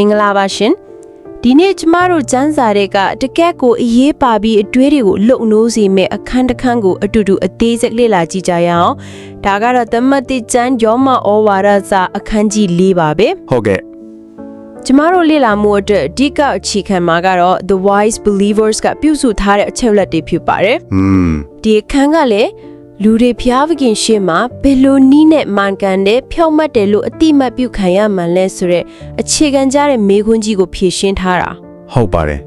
င်္ဂလာပါရှင်ဒီနေ့ကျမတို့စမ်းစာတွေကတကက်ကိုအရေးပါပြီးအတွေးတွေကိုလှုပ်နိုးစေမဲ့အခန်းတစ်ခန်းကိုအတူတူအသေးစိတ်လေ့လာကြည့်ကြရအောင်ဒါကတော့သမတ်တိကျမ်းယောမဩဝါဒစာအခန်းကြီး၄ပါပဲဟုတ်ကဲ့ကျမတို့လေ့လာမှုအတွက်အဓိကအခြေခံမှာကတော့ The Wise Believers ကပြုစုထားတဲ့အချက်အလက်တွေဖြစ်ပါတယ်อืมဒီအခန်းကလည်း လူတွေဖျားဖခင်ရှေ့မှာဘယ်လိုနီးနဲ့မှန်ကန်တဲ့ဖြောက်မှတ်တယ်လို့အတိမတ်ပြုခံရမှန်းလဲဆိုရက်အခြေခံကြတဲ့မေခွန်းကြီးကိုဖြည့်ရှင်းထားတာဟုတ်ပါတယ်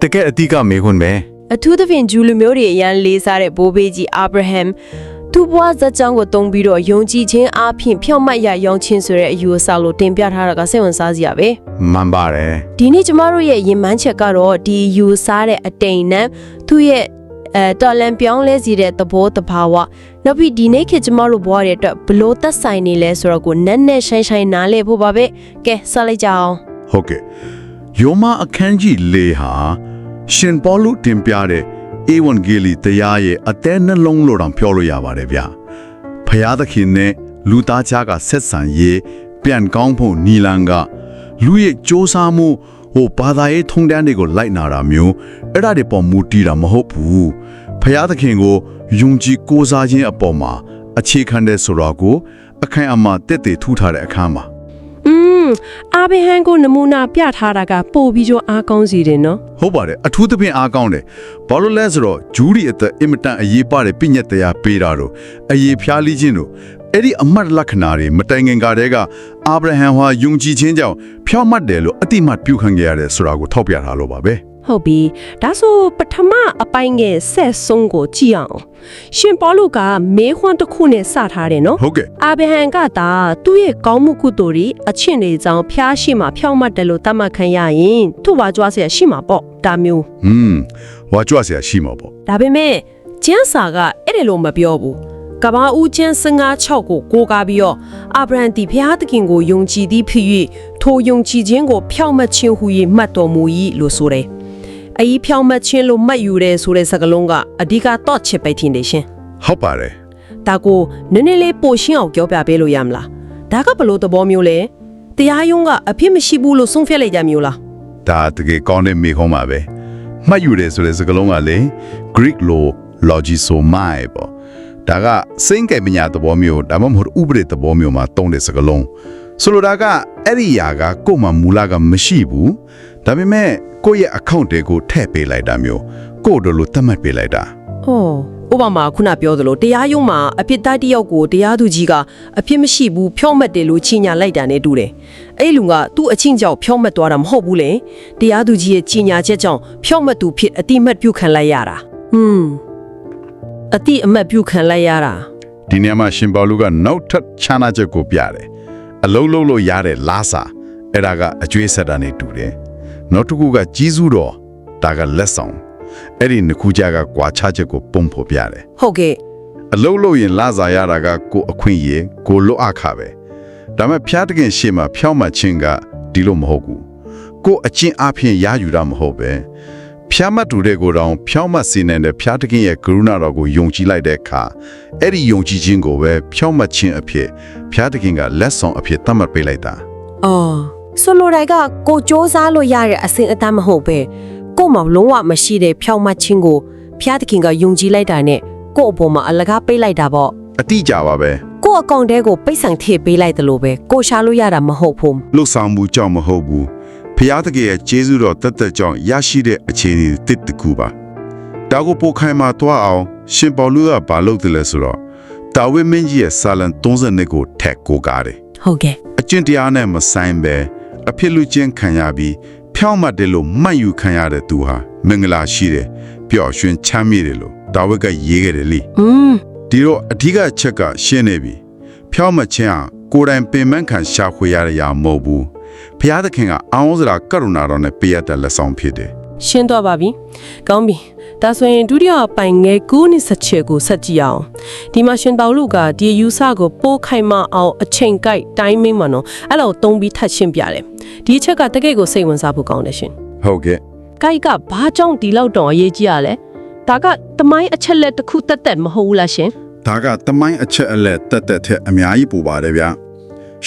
တကယ်အတိကမေခွန်းပဲအထူးသဖြင့်ဂျူလူမျိုးတွေအရန်လေးစားတဲ့ဘိုးဘေးကြီးအာဗြဟမ်သူ့ဘဝဇာတ်ကြောင်းကိုတုံးပြီးတော့ယုံကြည်ခြင်းအပြင်ဖြောက်မှတ်ရရောင်းခြင်းဆိုတဲ့အယူအဆလို့တင်ပြထားတာကစိတ်ဝင်စားစရာပဲမှန်ပါတယ်ဒီနေ့ကျမတို့ရဲ့ရင်မှန်းချက်ကတော့ဒီယူစားတဲ့အတိမ်နဲ့သူ့ရဲ့ အဲတော်လန်ပြောင်းလဲစီတဲ့သဘောတဘာဝနောက်ပြီးဒီနေ့ခေတ်ကျမတို့ဘဝရဲ့အတွက်ဘလို့သက်ဆိုင်နေလဲဆိုတော့ကိုနက်နက်ရှိုင်းရှိုင်းနားလဲဖို့ပါပဲကဲဆက်လိုက်ကြအောင်ဟုတ်ကဲ့ယောမအခန်းကြီး၄ဟာရှင်ပေါလုတင်ပြတဲ့ဧဝံဂေလိတရားရဲ့အတဲနှလုံးလို့တောင်ပြောလို့ရပါတယ်ဗျဖျားသခင်နဲ့လူသားချားကဆက်ဆံရေးပြန်ကောင်းဖို့နီလန်ကလူရဲ့စ조사မှု ဟိုဘာသာရေးထုံတန်းတွေကိုလိုက်နာတာမျိုးအဲ့ဒါတွေပေါ်မူတည်တာမဟုတ်ဘူးဖျားသခင်ကိုယုံကြည်ကိုးစားခြင်းအပေါ်မှာအခြေခံတဲ့ဆိုတော့ကိုအခိုင်အမာတက်တည်ထူထားတဲ့အခန်းပါอืมအာဘဟန်ကိုနမူနာပြထားတာကပို့ပြီးတော့အားကောင်းစီတယ်နော်ဟုတ်ပါတယ်အထူးသဖြင့်အားကောင်းတယ်ဘာလို့လဲဆိုတော့ဂျူရီအသက်အင်မတန်အရေးပါတဲ့ပြည့်ညက်တရားပေးတာတို့အရေးဖျားလိခြင်းတို့ အဲ့ဒီအမတ်လက္ခဏာတွေမတိုင်ခင်ကတည်းကအာဗြဟံဟာယုံကြည်ခြင်းကြောင့်ဖြောင့်မတ်တယ်လို့အတိမတ်ပြုခံခဲ့ရတယ်ဆိုတာကိုထောက်ပြထားလို့ပါပဲ ဟုတ်ပြီဒါဆိုပထမအပိုင်းငယ်ဆက်ဆုံးကိုကြည့်အောင်ရှင်ပေါလုကမေးခွန်းတစ်ခုနဲ့စထားတယ်နော် ဟုတ်ကဲ့ အာဘဟန်ကသာသူ့ရဲ့ကောင်းမှုကုသိုလ်တွေအချင်းတွေကြောင့်ဖျားရှိမှဖြောင့်မတ်တယ်လို့သတ်မှတ်ခံရရင်သူ့ဝါကြွားเสียရှိမှာပေါ့ဒါမျိုး อืมဝါကြွဆရာရှိမှာပေါ့ ဒါပေမဲ့ကျန်းစာကအဲ့ဒါလို့မပြောဘူး ကဘာဦးကျန်း156ကိုကိုးကားပြီးတော့အာဗြဟံတီဖျားသခင်ကိုယုံကြည်သည်ဖြစ်၍ထိုယုံကြည်ခြင်းကိုဖြောင့်မတ်ခြင်းဟူ၍မှတ်တော်မူ၏လို့ဆိုတယ်။အီးဖြောင့်မတ်ခြင်းလို့မှတ်ယူတဲ့ဆိုတဲ့စကားလုံးကအဓိကတော့ချစ်ပိတ်ထင်တယ်ရှင်ဟုတ်ပါတယ်။ဒါကိုနည်းနည်းလေးပိုရှင်းအောင်ပြောပြပေးလို့ရမလား။ဒါကဘလို့သဘောမျိုးလဲ။တရားယုံကအဖြစ်မရှိဘူးလို့ဆုံးဖြတ်လိုက်ကြမျိုးလားဒါတကယ်ကောင်းတဲ့မိခုံးပါပဲမှတ်ယူတယ်ဆိုတဲ့စကားလုံးကလေ Greek လို logisomai ပေါ့ ဒါကစိတ်ကဲပညာသဘောမျိုးဒါမှမဟုတ်ဥပဒေသဘောမျိုးမှာတုံးတဲ့စကားလုံးဆိုလိုတာကအဲ့ဒီຢာကကို့မှာမူလကမရှိဘူးဒါပေမဲ့ကိုယ့်ရဲ့ account တွေကိုထည့်ပေးလိုက်တာမျိုးကို့တို့လိုသတ်မှတ်ပေးလိုက်တာ။ဟောဥပမာခုနပြောသလိုတရားယုံမှာအဖြစ်သားတစ်ယောက်ကိုတရားသူကြီးကအဖြစ်မရှိဘူးဖြောင့်မတ်တယ်လို့ချီညာလိုက်တာနဲ့တူတယ်။အဲ့လူကသူ့အချင်းကြောင့်ဖြောင့်မတ်သွားတာမဟုတ်ဘူးလေ။တရားသူကြီးရဲ့ချီညာချက်ကြောင့်ဖြောင့်မတ်သူဖြစ်အတိမတ်ပြုခံလိုက်ရတာ။ဟွန်း အတိအမတ်ပြုခံလိုက်ရတာဒီနေရာမှာရှင်ပေါလုကနောက်ထပ်ခြားနာချက်ကိုပြတယ်အလုံးလုံးလို့ရတဲ့လာစာအဲ့ဒါကအကျွေးဆက်တာနဲ့တူတယ်နောက်တစ်ခုကကြီးစုတော်ဒါကလက်ဆောင်အဲ့ဒီနှစ်ခုကြားကကွာခြားချက်ကိုပုံဖော်ပြတယ်။ဟုတ်ကဲ့အလုံးလို့ရင်လာစာရတာကကိုအခွင့်အရေးကိုလွတ်အခါပဲဒါမဲ့ဖျားတခင်ရှေ့မှာဖြောင်းမှချင်းကဒီလိုမဟုတ်ဘူးကိုအချင်းအဖျင်ရယူတာမဟုတ်ပဲ ဖျားမတ်တူတဲ့ကိုယ်တောင်ဖြောင်းမတ်စီနေတဲ့ဖျားတခင်ရဲ့ကရုဏာတော်ကိုယုံကြည်လိုက်တဲ့အခါအဲ့ဒီယုံကြည်ခြင်းကိုပဲဖြောင်းမတ်ခြင်းအဖြစ်ဖျားတခင်ကလက်ဆောင်အဖြစ်သတ်မှတ်ပေးလိုက်တာ။အော်ဆိုလိုတိုင်ကကိုစ조사လို့ရတဲ့အစဉ်အတမ်းမဟုတ်ပဲကို့မှာလုံးဝမရှိတဲ့ဖြောင့်မတ်ခြင်းကိုဖျားသခင်ကယုံကြည်လိုက်တာနဲ့ကို့အပေါ်မှာအလကားပေးလိုက်တာပေါ့အတိကြပါပဲကို့အကောင့်တဲကိုပိတ်ဆံထည့်ပေးလိုက်တယ်လို့ပဲကိုရှာလို့ရတာမဟုတ်ဘူးလှုပ်ဆောင်မှုကြောင့်မဟုတ်ဘူး ဖျားတခင်ရဲ့ကျေးဇူးတော်တက်တက်ကြောင့်ရရှိတဲ့အခြေအနေတစ်တစ်ခုပါဒါကိုပိုခိုင်မှာတွားအောင်ရှင်ပေါလုကဘာလုပ်တယ်လဲဆိုတော့တာဝိမင်းကြီးရဲ့စာလံ32ကိုထက်ကိုကားတယ်ဟုတ်ကဲ့အကျင့်တရားနဲ့မဆိုင်ပဲအဖြစ်လူချင်းခံရပြီးဖြောင်းမှတ်တယ်လို့မှတ်ယူခံရတဲ့သူဟာမင်္ဂလာရှိတယ်ပျော်ရွှင်ချမ်းမြေ့တယ်လို့ဒါဝိဒ်ကရေးခဲ့တယ်လေอืมဒီတော့အဓိကအချက်ကရှင်းနေပြီဖြောင်းမှတ်ခြင်းဟာကိုယ်တိုင်ပင်ပန်းခံရှာဖွေရတဲ့အရာမဟုတ်ဘူး ဘုရားသခင်ကအောင်းစရာကရုဏာတော်နဲ့ပေးရတဲ့လက်ဆောင်ဖြစ်တယ်ရှင်းတော့ပါပြီ။ကောင်းပြီ။ဒါဆိုရင်ဒုတိယအပိုင်းငယ်9နှစ်ဆက်ချက်ကိုဆက်ကြည့်အောင်။ဒီမှာရှင်ပေါလုကဒီယူဆကိုပိုးခိုင်မအောင်အချိန်ကိုက်တိုင်းမင်းမနော်အဲ့လိုသုံးပြီးထပ်ရှင်းပြတယ်။ဒီအချက်ကတကယ့်ကိုစိတ်ဝင်စားဖို့ကောင်းတယ်ရှင်ဟုတ်ကဲ့။ကိုက်ကဘာကြောင့်ဒီလောက်တောင်အရေးကြီးရလဲ။ဒါကတမိုင်းအချက်လက်တစ်ခုတက်တက်မဟုတ်ဘူးလားရှင်ဒါကတမိုင်းအချက်အလက်တက်တက်ထက်အများကြီးပူပါတယ်ဗျ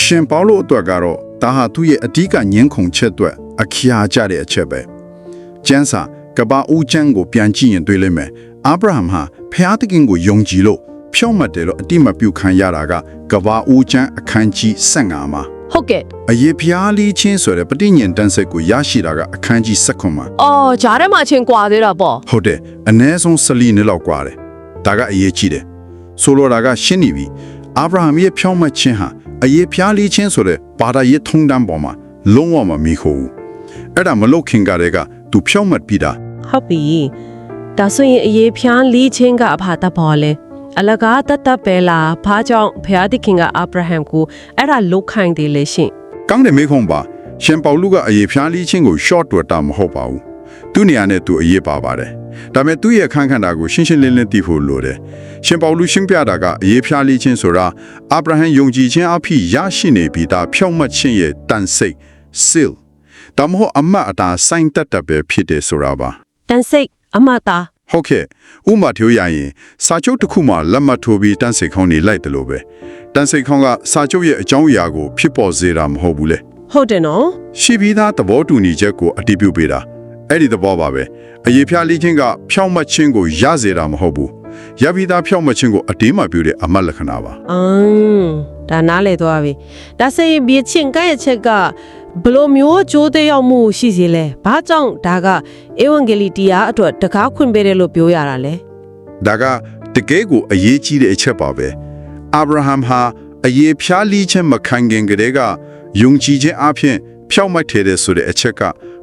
ရှင်ပေါလုအတွက်ကတော့တ ဒါဟာသူ့ရဲ့အဓိကညှင်းခုန်ချက်အတွက်အခရာကျတဲ့အချက်ပဲ။ကျမ်းစာကဘာဦးကျမ်းကိုပြန်ကြည့်ရင်တွေ့လိမ့်မယ်။အာဗြဟံဟာဖျားသခင်ကိုယုံကြည်လို့ဖြောင့်မတ်တယ်လို့အတိမပြုခံရတာကကဘာဦးကျမ်းအခန်းကြီး15မှာဟုတ်ကဲ့အယေဖျားလီချင်းဆိုတဲ့ပဋိညာဉ်တန်ဆက်ကိုရရှိတာကအခန်းကြီး16မှာအော်ဂျားထဲမှာချင်းကွာသေးတာပေါ့ဟုတ်တယ်အ ਨੇ ဆုံးဆလီနှစ်လောက်ကွာတယ်ဒါကအရေးကြီးတယ်ဆိုလိုတာကရှင်းနေပြီအာဗြဟံရဲ့ဖြောင့်မတ်ခြင်းဟာ အယေဖျားလီချင်းဆိုတဲ့ဘာသာရေးထုံးတမ်းပေါ်မှာလုံးဝမမီခိုဘူးအဲ့ဒါမလုတ်ခင်ကတည်းကသူဖြောင့်မတ်ပြီးတာဟုတ်ပြီဒါဆိုရင်အရေးဖြန်းလီးချင်းကအဖာတဘောလဲအလကားတတ်တတ်ပဲလားဘာကြောင့်ဖျားသခင်ကအာဗြဟံကိုအဲ့ဒါလုတ်ခိုင်းတယ်လေရှင်ကောင်းတယ်မေခွန်ပါရှင်ပေါလုကအယေဖျားလီချင်းကို short တွတာမဟုတ်ပါဘူး သူနေရာနဲ့သူအရေးပါပါတယ်ဒါပေမဲ့သူ့ရဲ့အခန်းခန္ဓာကိုရှင်းရှင်းလင်းလင်းသိဖို့လိုတယ်ရှင်ပေါလုရှင်းပြတာကအယေဖျားလီချင်းဆိုတာအာဗြဟံယုံကြည်ခြင်းအဖြစ်ရရှိနေပြီးသားဖြောင့်မတ်ခြင်းရဲ့တန်စိတ် seal ဒါမှမဟုတ်အမတ်အတာစိုင်းတက်တက်ပဲဖြစ်တယ်ဆိုတာပါတန်စိတ်အမတာဟုတ်ကဲ့ဥမာထိုးရရင်စာချုပ်တစ်ခုမှလက်မှတ်ထိုးပြီးတန်းစိတ်ခေါင်းနေလိုက်တယ်လို့ပဲတန်းစိတ်ခေါင်းကစာချုပ်ရဲ့အကြောင်းအရာကိုဖြစ်ပေါ်စေတာမဟုတ်ဘူးလေဟုတ်တယ်နော်ရှိပြီးသားသဘောတူညီချက်ကိုအတည်ပြုပေးတာ အဲ့ဒီသဘောပါပဲအရေးဖြားလေးချင်းကဖြောင့်မတ်ခြင်းကိုရစေတာမဟုတ်ဘူးရပြီးသားဖြောင့်မတ်ခြင်းကိုအတင်းမှပြုတဲ့အမတ်လက္ခဏာပါအမ်ဒါနားလေသွားပြီဒါဆိုရင်ဘီချင်းကရဲ့ချက်ကဘယ်လိုမျိုးကြိုးတဲ့ရောက်မှုရှိစီလဲဘာကြောင့်ဒါကဧဝံဂေလိတရားအတွက်တကားခွင့်ပေးတယ်လို့ပြောရတာလဲဒါကတကယ်ကိုအရေးကြီးတဲ့အချက်ပါပဲအာဗြဟံဟာအရေးဖြားလေးခြင်းမခံခင်ကတည်းကယုံကြည်ခြင်းအပြင်ဖြောင့်မတ်ထဲတဲ့ဆိုတဲ့အချက်က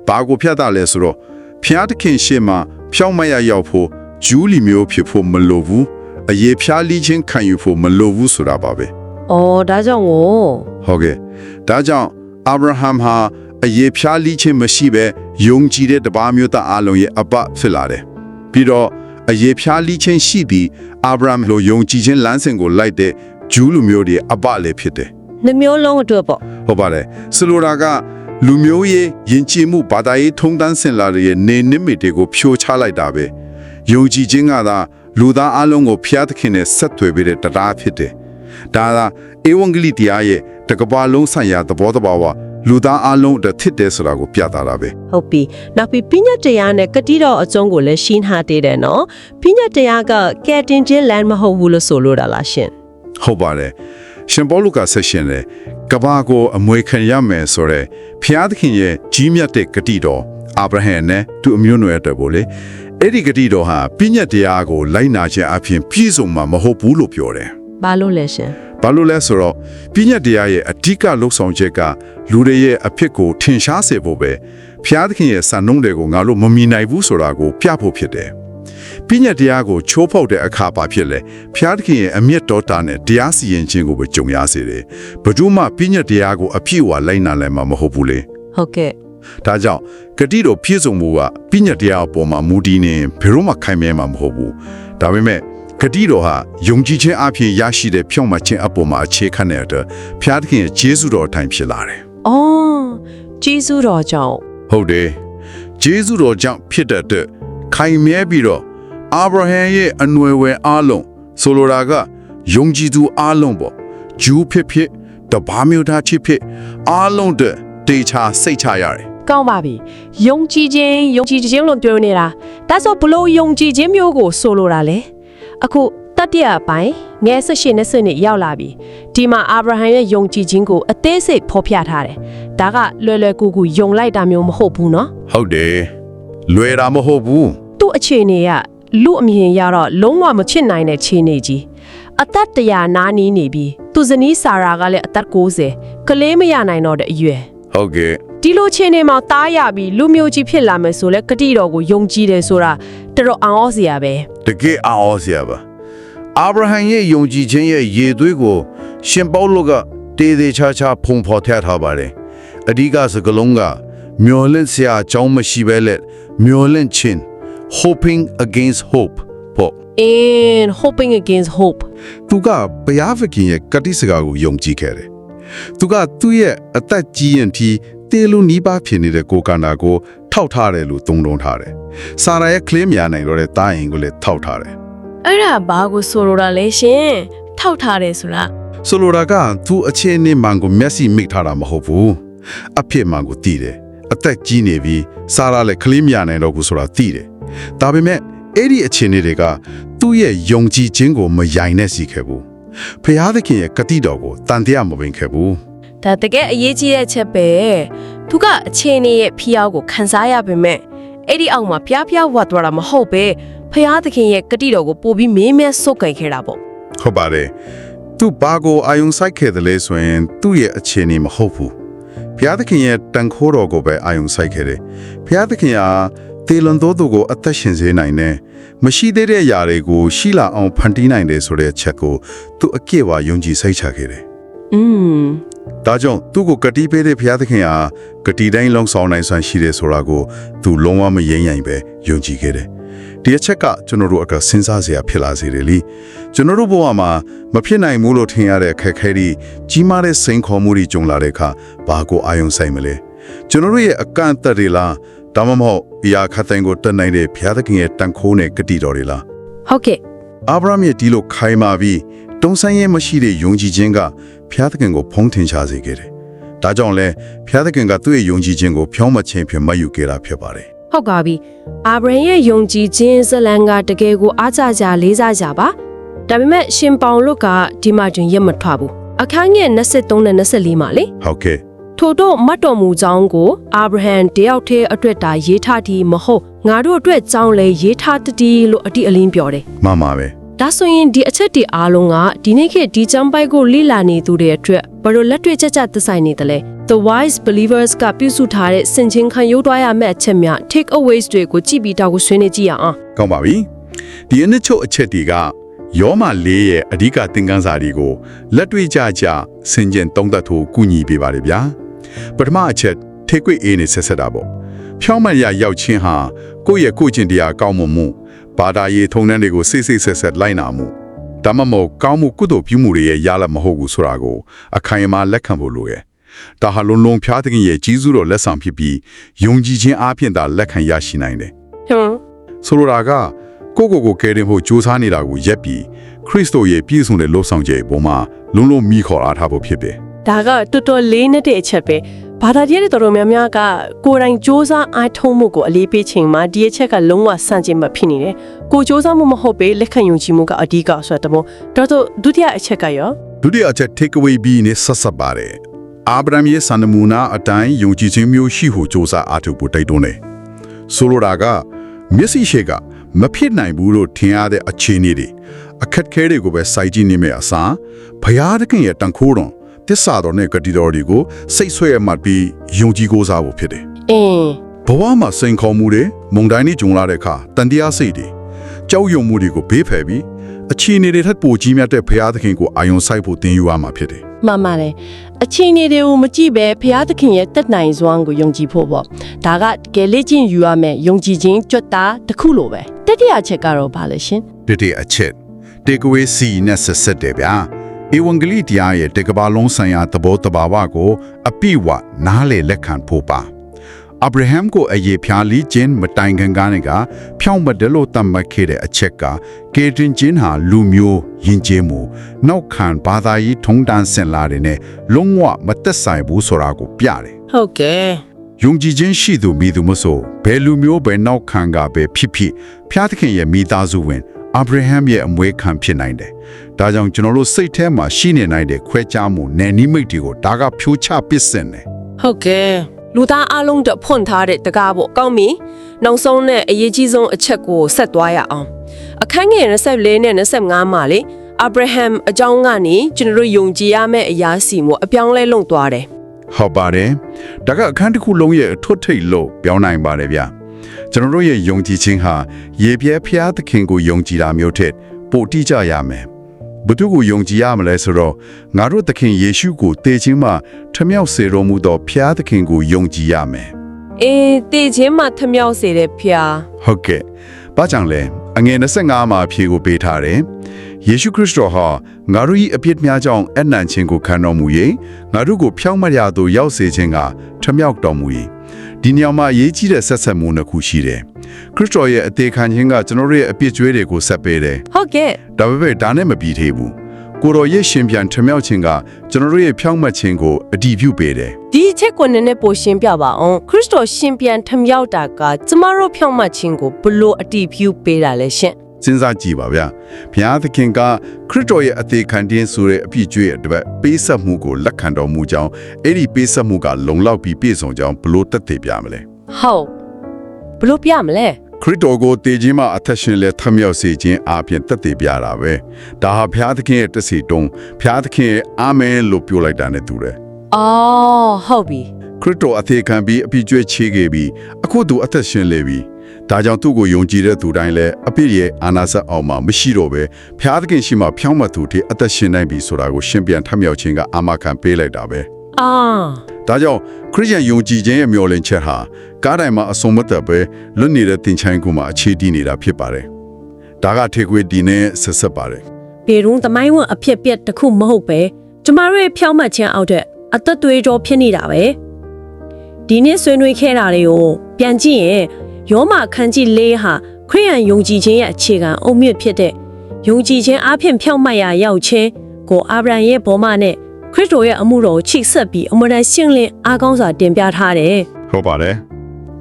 ဘာကိုဖျက်တာလဲဆိုတော့ဖျားသခင်ရှေ့မှာဖြောင့်မတ်ရရောက်ဖို့ဂျူးလီမျိုးဖြစ်ဖို့မလိုဘူးအရေးဖြားလေးခြင်းခံယူဖို့မလိုဘူးဆိုတာပါပဲအော်ဒါကြောင့်ကိုဟုတ်ကဲ့ဒါကြောင့်အာဗြဟံဟာအယေဖြားလိချင်းမရှိပဲယုံကြည်တဲ့တပါးမျိုးသားအလုံးရဲ့အပဖြစ်လာတယ်ပြီးတော့အယေဖြားလိချင်းရှိပြီးအာဗြဟံလိုယုံကြည်ခြင်းလမ်းစဉ်ကိုလိုက်တဲ့ဂျူးလူမျိုးတွေအပလည်းဖြစ်တယ်နှမျိုးလုံးအတွက်ပေါ့ဟုတ်ပါတယ်ဆိုလိုတာက လူမျိုးရေးယဉ်ကျေးမှုဘာသာရေးထုံးတမ်းစင်လာတွေရဲ့နေနစ်မီတွေကိုဖြိုချလိုက်တာပဲယုံကြည်ခြင်းကသာလူသားအလုံးကိုဖျားသခင်နဲ့ဆက်သွယ်ပေးတဲ့တရားဖြစ်တယ်ဒါသာဧဝံဂေလိတရားရဲ့တကဘာလုံးဆိုင်ရာသဘောတဘာဝလူသားအလုံးတစ်ထစ်တယ်ဆိုတာကိုပြသတာပဲဟုတ်ပြီနောက်ပြီးပညာတရားနဲ့ကတိတော်အကျုံးကိုလည်းရှင်းထားသေးတယ်နော်ပညာတရားကကဲတင်ချင်းလမ်းမဟုတ်ဘူးလို့ဆိုလိုတာလားရှင်ဟုတ်ပါတယ် ရှင်ပေါလုကဆက်ရှင်လေကဘာကိုအမွေခံရမယ်ဆိုတော့ဖျားသခင်ရဲ့ကြီးမြတ်တဲ့ဂတိတော်အာဗြဟံနဲ့သူအမျိုးနွယ်အတွက်ပို့လေအဲ့ဒီဂတိတော်ဟာပြည့်ညတ်တရားကိုလိုက်နာခြင်းအပြင်ပြည့်စုံမှာမဟုတ်ဘူးလို့ပြောတယ်ဘာလို့လဲရှင်ဘာလို့လဲဆိုတော့ပြည့်ညတ်တရားရဲ့အဓိကလှုပ်ဆောင်ချက်ကလူတွေရဲ့အဖြစ်ကိုထင်ရှားစေဖို့ပဲဖျားသခင်ရဲ့စံနှုန်းတွေကိုငါတို့မမီနိုင်ဘူးဆိုတာကိုပြဖို့ဖြစ်တယ် ပြည့်ညတ်တရားကိုချိုးဖောက်တဲ့အခါပါဖြစ်လေဖျားသခင်ရဲ့အမျက်တော်တာနဲ့တရားစီရင်ခြင်းကိုပဲကြုံရစေတယ်ဘယ်သူမှပြည့်ညတ်တရားကိုအပြည့်အဝလိုက်နာနိုင်မှာမဟုတ်ဘူးလေဟုတ်ကဲ့ဒါကြောင့်ဂတိတော်ပြည့်စုံမှုကပြည့်ညတ်တရားအပေါ်မှာမူတည်နေဘယ်တော့မှခိုင်မြဲမှာမဟုတ်ဘူးဒါပေမဲ့ဂတိတော်ဟာယုံကြည်ခြင်းအပြင်ရရှိတဲ့ဖြောင့်မတ်ခြင်းအပေါ်မှာအခြေခံတဲ့အတွက်ဖျားသခင်ရဲ့ဂျေဇုတော်အတိုင်းဖြစ်လာတယ်အော်ဂျေဇုတော်ကြောင့်ဟုတ်တယ်ဂျေဇုတော်ကြောင့်ဖြစ်တဲ့အတွက်ခိုင်မြဲပြီးတော့ အာဗြဟံရဲ့အနွယ်ဝင်အားလုံးဆိုလိုတာကယုံကြည်သူအားလုံးပေါ့ဂျူးဖြစ်ဖြစ်တဘာမျိုးသားဖြစ်ဖြစ်အားလုံးတဲ့တေချာစိတ်ချရတယ် ကောင်းပါပြီယုံကြည်ခြင်းယုံကြည်ခြင်းလို့ပြောနေတာဒါဆိုဘလို့ယုံကြည်ခြင်းမျိုးကိုဆိုလိုတာလဲအခုတတိယပိုင်းငယ်၁၈နဲ့စနစ်ရောက်လာပြီဒီမှာအာဗြဟံရဲ့ယုံကြည်ခြင်းကိုအသေးစိတ်ဖော်ပြထားတယ်ဒါကလွယ်လွယ်ကူကူယုံလိုက်တာမျိုးမဟုတ်ဘူးเนาะ ဟုတ်တယ်လွယ်တာမဟုတ်ဘူး သူ့အခြေအနေက လူအမြင်ရတော့လုံးဝမချစ်နိုင်တဲ့ခြေနေကြီးအသက်တရာနားနီးနေပြီသူဇနီးဆာရာကလည်းအသက်60ကလေးမရနိုင်တော့တဲ့အရွယ်ဟုတ်ကဲ့ဒီလိုခြေနေမှာတားရပြီးလူမျိုးကြီးဖြစ်လာမယ်ဆိုလဲကတိတော်ကိုယုံကြည်တယ်ဆိုတာတော်တော်အောင်ဩစရာပဲတကယ်အော်စရာပါအာဗြဟံရဲ့ယုံကြည်ခြင်းရဲ့ရည်သွေးကို ရှင်ပေါလုကတေးသေးချာချာဖုံဖော်ထည့်ထားပါတယ်အဓိကစကလုံးကမျော်လင့်စရာအကြောင်းမရှိပဲလက်မျော်လင့်ခြင်း hoping against hope ပေါ့ in hoping against hope သူကဘုရားသခင်ရဲ့ကတိစကားကိုယုံကြည်ခဲ့တယ်သူကသူ့ရဲ့အသက်ကြီးရင်ထိတေလူနီးပါးဖြစ်နေတဲ့ကိုယ်ကန္တာကိုထောက်ထားတယ်လို့သုံးလုံးထားတယ်ဆာရာရဲ့ကလေးများနိုင်တော့တဲ့တာရင်ကိုလည်းထောက်ထားတယ်အဲ့ဒါဘာကိုဆိုလိုတာလဲရှင်ထောက်ထားတယ်ဆိုတာဆိုလိုတာကသူအခြေအနေမှန်ကိုမျက်စိမိတ်ထားတာမဟုတ်ဘူးအဖြစ်မှန်ကိုသိတယ်အသက်ကြီးနေပြီးစားရလဲခလေးမရနိုင်တော့ဘူးဆိုတာသိတယ် ဒါပေမဲ့အဲ့ဒီအခြေအနေတွေကသူ့ရဲ့ယုံကြည်ခြင်းကိုမယိုင်နဲ့စီခဲ့ဘူးဖျားသခင်ရဲ့ကတိတော်ကိုတန်တရားမပင်ခဲ့ဘူးဒါတကယ်အရေးကြီးတဲ့ချက်ပဲသူကအခြေအနေရဲ့ဖိအားကိုခံစားရပေမဲ့အဲ့ဒီအောက်မှာဖျားဖျားဝတ်သွားတာမဟုတ်ပဲဖျားသခင်ရဲ့ကတိတော်ကိုပို့ပြီးမင်းမဲဆုတ်ကင်ခဲ့တာပေါ့ဟုတ်ပါတယ်သူဘာကိုအာယုံဆိုင်ခဲ့တယ်လဲဆိုရင်သူ့ရဲ့အခြေအနေမဟုတ်ဘူးဘုရားသခင်ရဲ့တန်ခိုးတော်ကိုပဲအာယုံဆိုင်ခဲ့တယ်ဘုရားသခင်ဟာ တေလွန်သောသူကိုအသက်ရှင်စေနိုင်တယ်မရှိသေးတဲ့အရာတွေကိုရှိလာအောင်ဖန်တီးနိုင်တယ်ဆိုတဲ့ချက်ကိုသူအပြည့်အဝယုံကြည်စိတ်ချခဲ့တယ်อืมဒါကြောင့်သူ့ကိုကတိပေးတဲ့ဘုရားသခင်ဟာကတိတိုင်းလုံးဆောင်နိုင်စွမ်းရှိတယ်ဆိုတာကိုသူလုံးဝမယိမ့်ယိုင်ပဲယုံကြည်ခဲ့တယ်ဒီအချက်ကကျွန်တော်တို့အတွက်စဉ်းစားစရာဖြစ်လာစေတယ်လीကျွန်တော်တို့ဘဝမှာမဖြစ်နိုင်ဘူးလို့ထင်ရတဲ့အခက်အခဲတွေကြီးမားတဲ့စိန်ခေါ်မှုတွေကြုံလာတဲ့အခါဘာကိုအာရုံစိုက်မလဲကျွန်တော်တို့ရဲ့အကန့်အသတ်တွေလား ဒါမှမဟုတ်အရာခတ်တိုင်းကိုတက်နိုင်တဲ့ဘုရားသခင်ရဲ့တန်ခိုးနဲ့ကတိတော်တွေလားဟုတ်ကဲ့အာဗြဟံရဲ့ဒီလိုခိုင်မာပြီးတုံဆိုင်ရဲမရှိတဲ့ယုံကြည်ခြင်းကဘုရားသခင်ကိုဖုံးထင်ရှားစေခဲ့တယ်။ဒါကြောင့်လဲဘုရားသခင်ကသူ့ရဲ့ယုံကြည်ခြင်းကိုဖြောင်းမခြင်းဖြင့်မတ်ယူခဲ့တာဖြစ်ပါတယ်ဟုတ်ကားပြီအာဗြဟံရဲ့ယုံကြည်ခြင်းဇလံကတကယ်ကိုအားကြကြလေးစားကြပါဒါပေမဲ့ရှင်ပေါင်လုတ်ကဒီမှာတွင်ရက်မထွက်ဘူးအခန်းငယ်23နဲ့24မှာလေ။ဟုတ်ကဲ့ ထို့တော့မတ်တော်မူကြောင်းကိုအာဗြဟံတယောက်တည်းအတွက်တာရေးထားသည်မဟုတ်ငါတို့အတွက်ကြောင်းလဲရေးထားတည်းလို့အတိအလင်းပြောတယ်မှန်ပါပဲဒါဆိုရင်ဒီအချက်တွေအားလုံးကဒီနေ့ခေတ်ဒီချမ်းပိုက်ကိုလိလာနေသူတွေအတွက်ဘယ်လိုလက်တွေ့ကျကျသက်ဆိုင်နေသလဲ The wise believers ကပြုစုထားတဲ့စင်ချင်းခံယူသွားရမယ့်အချက်များ take aways တွေကိုကြည့်ပြီးတော့ကိုဆွေးနွေးကြည့်ရအောင်။ကောင်းပါပြီ။ဒီအနှစ်ချုပ်အချက်တွေကယောမလေးရဲ့အဓိကသင်ခန်းစာတွေကိုလက်တွေ့ကြကြဆင်ခြင်သုံးသပ်ဖို့ကူညီပေးပါရဗျာ။ ပထမအချက်ထိတ်ကွေ့အေးနဲ့ဆက်ဆက်တာပေါ့။ဖြောင်းမရရောက်ချင်းဟာကိုယ့်ရဲ့ကိုယ့်ချင်းတရားကောင်းမှုမှုဘာသာရေးထုံနှန်းတွေကိုစိတ်စိတ်ဆက်ဆက်လိုက်နာမှုဒါမှမဟုတ်ကောင်းမှုကုသိုလ်ပြုမှုတွေရဲ့ရလဒ်မဟုတ်ဘူးဆိုတာကိုအခိုင်အမာလက်ခံဖို့လိုရဲ့။ဒါဟာလုံးလုံးဖျားသခင်ရဲ့ကြီးစုတော်လက်ဆောင်ဖြစ်ပြီးယုံကြည်ခြင်းအပြင်သာလက်ခံရရှိနိုင်တယ်ဟွန်းဆိုလိုတာကကိုယ့်ကိုယ်ကိုကယ်တင်ဖို့ကြိုးစားနေတာကိုရက်ပြီးခရစ်တော်ရဲ့ပြည့်စုံတဲ့လှုပ်ဆောင်ချက်ပုံမှာလုံးလုံးမိခေါ်အားထားဖို့ဖြစ်တယ် ဒါကတော်တော်လေးနဲ့တဲ့အချက်ပဲဘာသာတရားတွေတော်တော်များများကကိုယ်တိုင်စ조사အားထုတ်မှုကိုအလေးပေးချိန်မှာဒီအချက်ကလုံးဝစန့်ကျင်မှဖြစ်နေတယ်ကိုစ조사မှုမဟုတ်ပဲလက်ခံယုံကြည်မှုကအဓိကဆိုတဲ့မို့တော်တော်ဒုတိယအချက်ကရော ဒုတိယအချက် take away ပြီးနဲ့ဆက်ဆက်ပါတယ်အာဗြဟံရဲ့စံနမူနာအတိုင်းယုံကြည်ခြင်းမျိုးရှိဖို့ကြိုးစားအားထုတ်ဖို့တိုက်တွန်းတယ်ဆိုလိုတာကမျက်စိရှိကမဖြစ်နိုင်ဘူးလို့ထင်ရတဲ့အခြေအနေတွေအခက်ခဲတွေကိုပဲစိုက်ကြည့်နေမယ့်အစားဘုရားသခင်ရဲ့တန်ခိုးတော် တစ္ဆာတော်နဲ့ဂတိတော်တွေကိုစိတ်ဆွဲမှတ်ပြီးယုံကြည်ကိုးစားဖို့ဖြစ်တယ်အင်းဘဝမှာစိန်ခေါ်မှုတွေမုန်တိုင်းတွေကြုံလာတဲ့အခါတန်တရားစိတ်တွေကြောက်ရွံ့မှုတွေကိုဘေးဖယ်ပြီးအခြေအနေတွေထက်ပိုကြီးမြတ်တဲ့ဘုရားသခင်ကိုအာရုံစိုက်ဖို့သင်ယူရမှာဖြစ်တယ်မှန်ပါတယ်အချင်းတွေတွေကိုမကြည့်ပဲဘုရားသခင်ရဲ့တက်နိုင်စွမ်းကိုယုံကြည်ဖို့ပေါ့ဒါကတကယ်လေ့ကျင့်ယူရမယ်ယုံကြည်ခြင်းကြွတ်တာတစ်ခုလိုပဲတတိယအချက်ကတော့ဘာလဲရှင်။ဒီတဲ့အချက် takeaway C နဲ့ဆက်ဆက်တယ်ဗျာ။ ဧဝံဂေလိတရားရဲ့တကဘာလုံးဆိုင်ရာသဘောတဘာဝကို အပြည့်ဝနားလေလက်ခံဖို့ပါ။ Abraham ကိုအယေဖြာလီခြင်းမတိုင်ခင်ကနေကဖြောင်းမတယ်လို့တတ်မှတ်ခဲ့တဲ့အချက်ကကေတင်ချင်းဟာလူမျိုးယဉ်ကျေးမှုနောက်ခံဘာသာရေးထုံးတမ်းစင်လာတဲ့နဲ့လုံးဝမသက်ဆိုင်ဘူးဆိုတာကိုပြတယ်ဟုတ်ကဲ့ယုံကြည်ခြင်းရှိသူမိသူမဆိုဘယ်လူမျိုးပဲနောက်ခံကပဲဖြစ်ဖြစ်ဖျားသခင်ရဲ့မိသားစုဝင် အာဗြဟံရဲ့အမွေခံဖြစ်နိုင်တယ်။ဒါကြောင့်ကျွန်တော်တို့စိတ်ထဲမှာရှိနေနိုင်တဲ့ခွဲခြားမှုနယ်နိမိတ်တွေကိုဒါကဖြိုချပစ်စင်တယ်ဟုတ်ကဲ့လူသားအလုံးတော့ဖွင့်ထားတဲ့တကားပေါ့ကောင်းပြီနောက်ဆုံးနဲ့အရေးကြီးဆုံးအချက်ကိုဆက်သွားရအောင်အခန်းငယ်24နဲ့25မှာလေအာဗြဟံအကြောင်းကနေကျွန်တော်တို့ယုံကြည်ရမယ့်အရာစီမှုအပြောင်းလဲလုံသွားတယ်။ဟုတ်ပါတယ်။ဒါကအခန်းတစ်ခုလုံးရဲ့အထွတ်ထိပ်လို့ပြောင်းနိုင်ပါတယ်ဗျ။ ကျွန်တော်တို့ရဲ့ယုံကြည်ခြင်းဟာရေပြဲဖျားသခင်ကိုယုံကြည်တာမျိုးထက်ပိုတိကျရမယ်။ဘုသူကိုယုံကြည်ရမလဲဆိုတော့ငါတို့သခင်ယေရှုကိုတည်ခြင်းမှာထမြောက်စေတော်မူသောဖျားသခင်ကိုယုံကြည်ရမယ်။အေးတည်ခြင်းမှာထမြောက်စေတဲ့ဖျားဟုတ်ကဲ့။ဘာကြောင့်လဲအငယ်25မှာအဖြေကိုပေးထားတယ်။ယေရှုခရစ်တော်ဟာငါတို့၏အပြစ်များကြောင့်အနံ့ခြင်းကိုခံတော်မူ၍ငါတို့ကိုဖြောင့်မတ်ရာသို့ရောက်စေခြင်းကထမြောက်တော်မူ၏။ ဒီနေရာမှာအရေးကြီးတဲ့ဆက်ဆက်မှုနှစ်ခုရှိတယ်။ခရစ်တော်ရဲ့အသေးခံခြင်းကကျွန်တော်တို့ရဲ့အပြစ်ကြွေးတွေကိုဆက်ပေးတယ်ဟုတ်ကဲ့။ဒါပေမဲ့ဒါနဲ့မပြီးသေးဘူး။ကိုတော်ရဲ့ရှင်ပြန်ထမြောက်ခြင်းကကျွန်တော်တို့ရဲ့ဖြောင့်မတ်ခြင်းကိုအတည်ပြုပေးတယ်ဒီအချက်ကိုနည်းနည်းပိုရှင်းပြပါအောင်ခရစ်တော်ရှင်ပြန်ထမြောက်တာကကျမတို့ဖြောင့်မတ်ခြင်းကိုဘလို့အတီးဖြူပေးတာလဲရှင် စဉ်းစားကြည့်ပါဗျာဘုရားသခင်ကခရစ်တော်ရဲ့အသေးခံခြင်းဆိုတဲ့အပြည့်ကျွေးရဲ့အတွက်ပေးဆက်မှုကိုလက်ခံတော်မူကြောင်းအဲ့ဒီပေးဆက်မှုကလုံလောက်ပြီးပြည့်စုံကြောင်းဘလို့တက်သေးပြမလဲဟုတ်ဘလို့ပြမလဲခရစ်တော်ကိုတည်ခြင်းမှာအသက်ရှင်လဲထမြောက်စေခြင်းအပြင်တက်သေးပြတာပဲဒါဟာဘုရားသခင်ရဲ့တစီတုံးဘုရားသခင်ရဲ့အာမင်လို့ပြောလိုက်တာနဲ့တူတယ်အော်ဟုတ်ပြီ ခရစ်တော်အသေးခံပြီးအပြည့်ကျွေးချေခဲ့ပြီးအခုသူအသက်ရှင်လေပြီဒါကြောင့်သူ့ကိုယုံကြည်တဲ့သူတိုင်းလည်းအပြည့်ရဲ့အာနာစက်အောင်မှာမရှိတော့ပဲဘုရားသခင်ရှိမှဖြောင်းမတ်သူတည်းအသက်ရှင်နိုင်ပြီဆိုတာကိုရှင်းပြန်ထမြောက်ခြင်းကအာမခံပေးလိုက်တာပဲအာဒါကြောင့်ခရစ်ယာန်ယုံကြည်ခြင်းရဲ့မျှော်လင့်ချက်ဟာကားတိုင်းမှာအစုံမသက်ပဲလွတ်နေတဲ့သင်ချိုင်းကူမှာအခြေတည်နေတာဖြစ်ပါတယ်ဒါကထေခွေဒီနဲ့ဆက်ဆက်ပါတယ်ပေရုံသမိုင်းဝင်အဖြစ်ပြက်တစ်ခုမဟုတ်ပဲကျမတို့ရဲ့ဖြောင့်မတ်ခြင်းအောက်တဲ့အသက်သွေးကြောဖြစ်နေတာပဲ ဒီနေ့ဆွေးနွေးခဲ့တာတွေကိုပြန်ကြည့်ရင်ယောမအခန်းကြီး၄ဟာခရိယန်ယုံကြည်ခြင်းရဲ့အခြေခံအုတ်မြစ်ဖြစ်တဲ့ယုံကြည်ခြင်းအဖြစ်ဖြောင့်မတ်ရာရောက်ခြင်းကိုအာဗြဟံရဲ့ဘောမနဲ့ခရစ်တော်ရဲ့အမှုတော်ကိုချိတ်ဆက်ပြီးအမရန်ရှင်းလင်းအားကောင်းစွာတင်ပြထားတယ်ဟုတ်ပါတယ်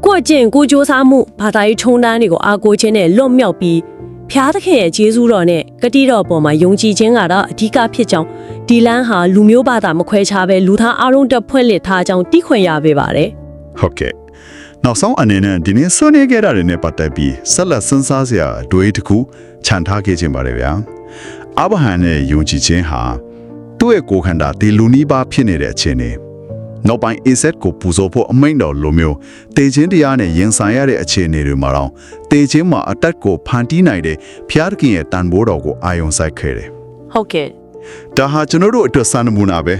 ကိုယ့်အကျင့်ကိုယ်ကြိုးစားမှုဘာသာရေးထုံးတမ်းတွေကိုအားကိုးခြင်းနဲ့လွတ်မြောက်ပြီး ဖျားသခင်ရဲ့ဂျေဇုတော်နဲ့ဂတိတော်ပေါ်မှာယုံကြည်ခြင်းကတော့အဓိကဖြစ်ကြောင်းဒီလန်းဟာလူမျိုးဘာသာမခွဲခြားပဲလူသားအားလုံးတက်ဖွင့်လှစ်ထားကြောင်းသိခွင့်ရပေးပါတယ်ဟုတ်ကဲ့နောက်ဆုံးအနေနဲ့ဒီနေ့ဆွေးနွေးခဲ့တာတွေနဲ့ပတ်သက်ပြီးဆက်လက်စဉ်းစားစရာအတွေးတစ်ခုခြံထားခဲ့ခြင်းပါတယ်ဗျာအာဗဟံရဲ့ယုံကြည်ခြင်းဟာသူ့ရဲ့ကိုယ်ခန္ဓာဒီလူနီးပါးဖြစ်နေတဲ့အခြေအနေ နောက်ပိုင်း asset ကိုပူဇော်ဖို့အမိန့်တော်လိုမျိုးတေခြင်းတရားနဲ့ရင်ဆိုင်ရတဲ့အခြေအနေတွေမှာတော့တေခြင်းမှာအတက်ကိုဖန်တီးနိုင်တဲ့ဖျားသခင်ရဲ့တန်ဖိုးတော်ကိုအာယုံစိုက်ခဲ့တယ်ဟုတ်ကဲ့ဒါဟာကျွန်တော်တို့အတွက်စံနမူနာပဲ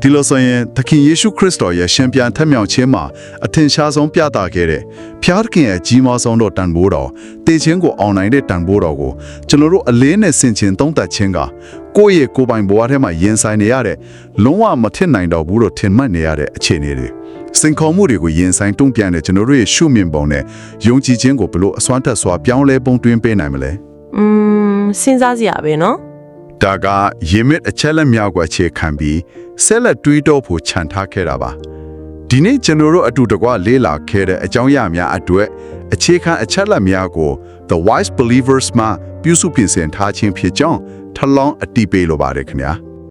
ဒီလိုဆိုရင်သခင်ယေရှုခရစ်တော်ရဲ့ရှင်ပြန်ထက်မြောက်ခြင်းမှာအထင်ရှားဆုံးပြသခဲ့တဲ့ဖျားသခင်ရဲ့ကြီးမားဆုံးသောတန်ဖိုးတော်တည်ခြင်းကိုအောင်နိုင်တဲ့တန်ဖိုးတော်ကိုကျွန်တော်တို့အလေးနဲ့ဆင်ခြင်သုံးသပ်ခြင်းက ကိုယ့်ရဲ့ကိုယ်ပိုင်ဘဝထဲမှာရင်ဆိုင်နေရတဲ့လုံးဝမထင်နိုင်တော့ဘူးလို့ထင်မှတ်နေရတဲ့အခြေအနေတွေစင်ခေါ်မှုတွေကိုရင်ဆိုင်တုံ့ပြန်တဲ့ကျွန်တော်တို့ရဲ့ရှုမြင်ပုံနဲ့ယုံကြည်ခြင်းကိုဘလို့အစွမ်းထက်စွာပြောင်းလဲပုံတွင်းပေးနိုင်မလဲ อืมစဉ်းစားစရာပဲเนาะ ဒါကရေမစ်အချက်လက်မြောက်ကိုအခြေခံပြီးဆက်လက်တွေးတောဖို့ခြံထားခဲ့တာပါဒီနေ့ကျွန်တော်တို့အတူတကွလေးလာခဲ့တဲ့အကြောင်းအရာများအတွက်အခြေခံအချက်လက်များကို The Wise Believers မှာပြုစုပြင်ဆင်ထားခြင်းဖြစ်ကြောင်း ထပ်လောင်းအတိပေးလိုပါတယ်ခင်ဗျာ